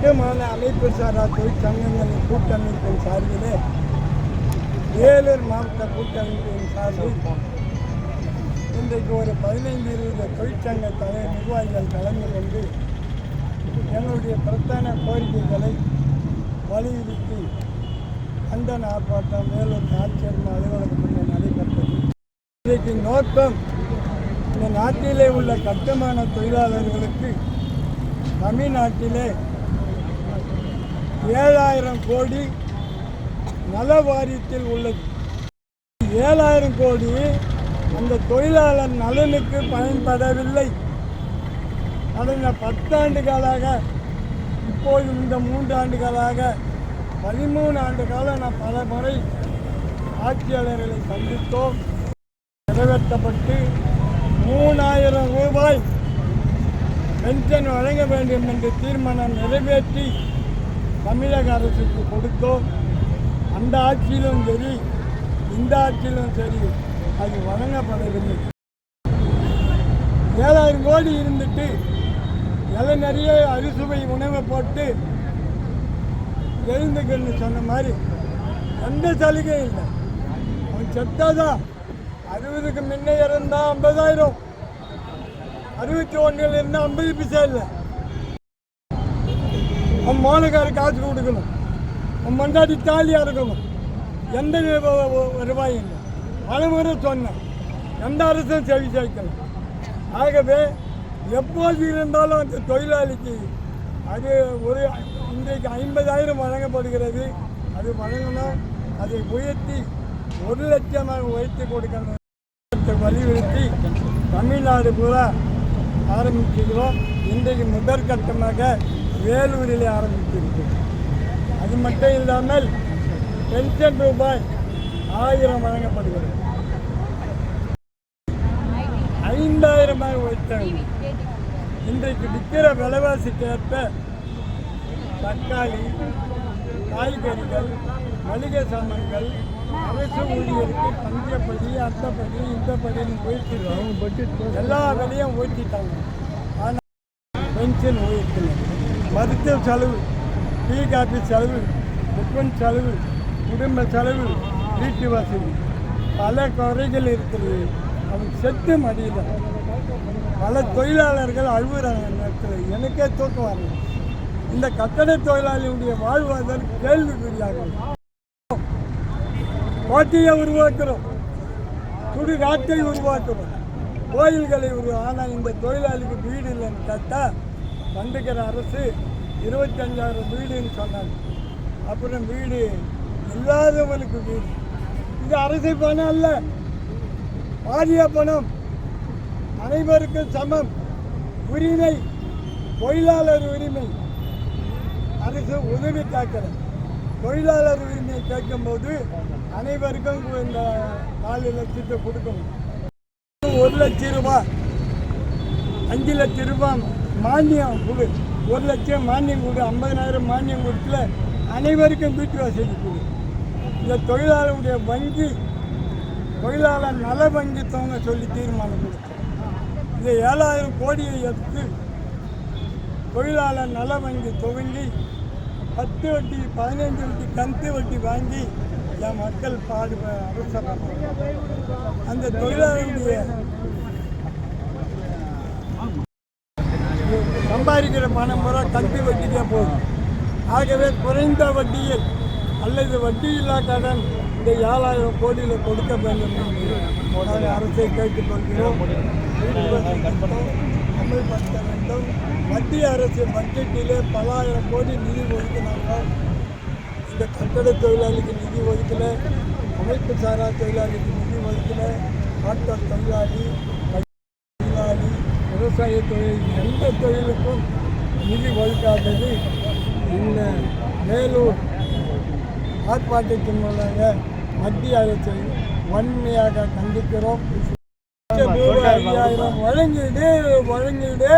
முக்கியமான அமைப்பு சாரா தொழிற்சங்கங்களின் கூட்டமைப்பின் சார்பிலே வேலூர் மாவட்ட கூட்டமைப்பின் சார்பில் இன்றைக்கு ஒரு பதினைந்து இருபது தொழிற்சங்க தலை நிர்வாகிகள் கலந்து கொண்டு எங்களுடைய பிரதான கோரிக்கைகளை வலியுறுத்தி கண்டன ஆர்ப்பாட்டம் வேலூர் ஆட்சியர் அலுவலகம் நடைபெற்றது. இன்றைக்கு நோக்கம் இந்த நாட்டிலே உள்ள கட்டுமான தொழிலாளர்களுக்கு தமிழ்நாட்டிலே ஏழாயிரம் கோடி நல வாரியத்தில் உள்ளது. ஏழாயிரம் கோடி அந்த தொழிலாளர் நலனுக்கு பயன்படவில்லை. கடந்த பத்தாண்டுகளாக இப்போது இந்த மூன்று ஆண்டுகளாக பதிமூணு ஆண்டு காலம் நான் பல முறை ஆட்சியாளர்களை சந்தித்தோம். நிறைவேற்றப்பட்டு மூணாயிரம் ரூபாய் பென்ஷன் வழங்க வேண்டும் என்று தீர்மானம் நிறைவேற்றி தமிழக அரசுக்கு கொடுத்தோம். அந்த ஆட்சியிலும் சரி இந்த ஆட்சியிலும் சரி அது வழங்கப்படவில்லை. ஏழாயிரம் கோடி இருந்துட்டு எல்லாம் நிறைய அறுசுவை உணவை போட்டு எழுந்துக்கன்னு சொன்ன மாதிரி எந்த சலுகையும் இல்லை. அவன் செத்தாதான். அறுபதுக்கு முன்னே இருந்தால் ஐம்பதாயிரம். அறுபத்தி ஒன்றில் இருந்தால் ஐம்பது பைசா இல்லை. உன் மோனக்கார காசு கொடுக்கணும். உன் மண்டாட்டி தாலியாக இருக்கணும். எந்த வருவாய் இல்லை. பலமுறை சொன்னேன். எந்த அரசும் செவி சேர்க்கல. ஆகவே எப்போது இருந்தாலும் அந்த தொழிலாளிக்கு அது ஒரு இன்றைக்கு ஐம்பதாயிரம் வழங்கப்படுகிறது. அது வழங்கணும் அதை உயர்த்தி ஒரு லட்சமாக உயர்த்தி கொடுக்கணும். வலியுறுத்தி தமிழ்நாடு பூரா ஆரம்பிச்சிருக்கிறோம் இன்றைக்கு முதற்கட்டமாக வேலூரில் ஆரம்பிச்சிருக்கிறோம் அது மட்டும் இல்லாமல் பென்ஷன் ரூபாய் ஆயிரம் வழங்கப்படுகிறது. ஐந்தாயிரமாக உயர்த்தாங்க இன்றைக்கு விற்கிற விலைவாசிக்கு ஏற்ப தக்காளி காய்கறிகள் மளிகை சாமான்கள் அரசு ஊழியருக்கு பஞ்சப்படி அந்தப்படி இந்த படின்னு போயிட்டு எல்லா விலையும் ஊற்றிட்டாங்க ஆனால் பென்ஷன் உயர்த்தல. மருத்துவ செலவு டீ காஃபி செலவு டிஃபன் செலவு குடும்ப செலவு வீட்டு வசதி. பல குறைகள் இருக்கிறது. அவன் செத்து மடியில். பல தொழிலாளர்கள் அழுகுறாங்க நேரத்தில். எனக்கே தூக்கம் வரல இந்த கட்டட தொழிலாளியுடைய வாழ்வாதாரம் கேள்விக்குறியாகும் கோட்டையை உருவாக்குறோம். சுடுகாட்டை உருவாக்குறோம். கோயில்களை உருவா ஆனால் இந்த தொழிலாளிக்கு வீடு இல்லைன்னு கேட்டால் கண்டுக்கிற அரசு இருபத்தஞ்சாயிரம் வீடுன்னு சொன்னாங்க. அப்புறம் வீடு இல்லாதவனுக்கு வீடு. இது அரசு பணம் அல்ல. பாரிய பணம். அனைவருக்கும் சமம். உரிமை. தொழிலாளர் உரிமை. அரசு உதவி காக்கிறது தொழிலாளர் உரிமையை கேட்கும்போது அனைவருக்கும் இந்த நாலு லட்சத்தை கொடுக்கணும். ஒரு லட்சம் ரூபாய். அஞ்சு லட்சம் ரூபாய். மானியம் கொடு. ஒரு லட்சம் மானியம் கொடு ஐம்பதனாயிரம் மானியம் கொடுத்துல அனைவருக்கும் வீட்டு வசதி கொடு. இந்த தொழிலாளருடைய வங்கி தொழிலாளர் நல வங்கி தவங்க சொல்லி தீர்மானம் கொடுத்தோம் இந்த ஏழாயிரம் கோடியை எடுத்து தொழிலாளர் நல வங்கி துவங்கி பத்து வட்டி பதினைஞ்சு வட்டி கந்து வட்டி வாங்கி என் மக்கள் பாடு அவசரப்படுறாங்க அந்த தொழிலாளருடைய சம்பாதிக்கிற பணம் பூரா கந்து வட்டிக்கே போகும் ஆகவே குறைந்த வட்டியில் அல்லது வட்டியில்லா கடன் இந்த ஏழாயிரம் கோடியில் கொடுக்க வேண்டும் என்று அரசை கேட்டுக்கொள்கிறோம் அமல்படுத்த வேண்டும் மத்திய அரசு பட்ஜெட்டிலே பலாயிரம் கோடி நிதி ஒதுக்கினாங்க இந்த கட்டட தொழிலாளிக்கு நிதி ஒதுக்கலை அமைப்பு சாரா தொழிலாளிக்கு நிதி ஒதுக்கலை ஆட்டோ தொழிலாளி விவசாய தொழில் எந்த தொழிலுக்கும் நிதி ஒதுக்காதது இந்த வேலூர் ஆர்ப்பாட்டத்தின் மூலமாக மத்திய அரசை வன்மையாக கண்டிக்கிறோம். ஐயாயிரம் வழங்கிடு வழங்கிடு.